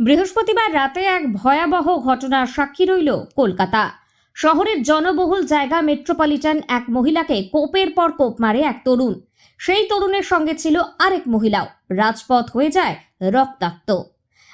বৃহস্পতিবার রাতে এক ভয়াবহ ঘটনার সাক্ষী রইল কলকাতা। শহরের জনবহুল জায়গা মেট্রোপলিটন এক মহিলাকে কোপের পর কোপ মারে এক তরুণ। সেই তরুণের সঙ্গে ছিল আরেক মহিলাও। রাজপথ হয়ে যায় রক্তাক্ত।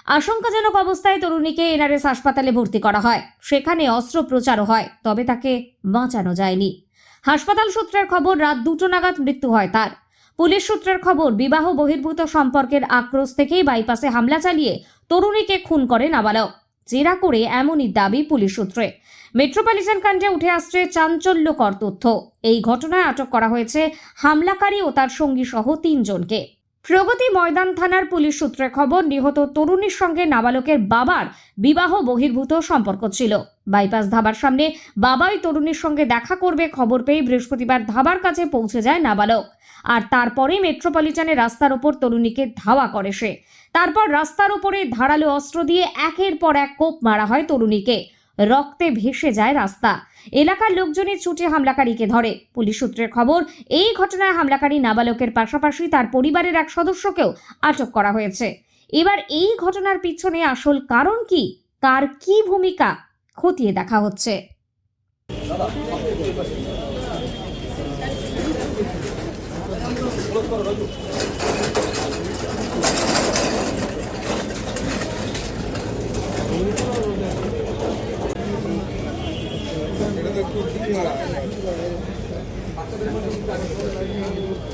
আশঙ্কাজনক অবস্থায় তরুণীকে এনআরএস হাসপাতালে ভর্তি করা হয়। সেখানে অস্ত্রোপচারও হয়, তবে তাকে বাঁচানো যায়নি। হাসপাতাল সূত্রের খবর, রাত দুটো নাগাদ মৃত্যু হয় তার। পুলিশ সূত্রের খবর, বিবাহ বহির্ভূত সম্পর্কের আক্রোশ থেকেই বাইপাসে হামলা চালিয়ে তরুণীকে খুন করে নাবালক জেরা করে এমনই দাবি পুলিশ সূত্রে। মেট্রোপলিটন কাণ্ডে উঠে আসছে চাঞ্চল্যকর তথ্য। এই ঘটনায় আটক করা হয়েছে হামলাকারী ও তার সঙ্গী সহ তিনজনকে। প্রগতি ময়দান থানার পুলিশ সূত্রে খবর, নিহত তরুণীর সঙ্গে নাবালকের বাবার বিবাহ বহির্ভূত সম্পর্ক ছিল। বাইপাস ধাবার সামনে বাবাই তরুণীর সঙ্গে দেখা করবে খবর পেয়ে বৃহস্পতিবার ধাবার কাছে পৌঁছে যায় নাবালক। আর তারপরেই মেট্রোপলিটনে রাস্তার ওপর তরুণীকে ধাওয়া করে সে। তারপর রাস্তার উপরে ধারালো অস্ত্র দিয়ে একের পর এক কোপ মারা হয় তরুণীকে। রক্তে ভেসে যায় রাস্তা। এলাকার লোকজনই ছুটে হামলাকারীকে ধরে। পুলিশ সূত্রের খবর, এই ঘটনায় হামলাকারী নাবালকের পাশাপাশি তার পরিবারের এক সদস্যকেও আটক করা হয়েছে। এবার এই ঘটনার পিছনে আসল কারণ কি? কার কি ভূমিকা? খতিয়ে দেখা হচ্ছে।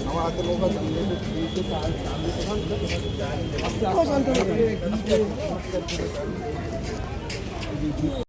আমার হাতে লোক আছে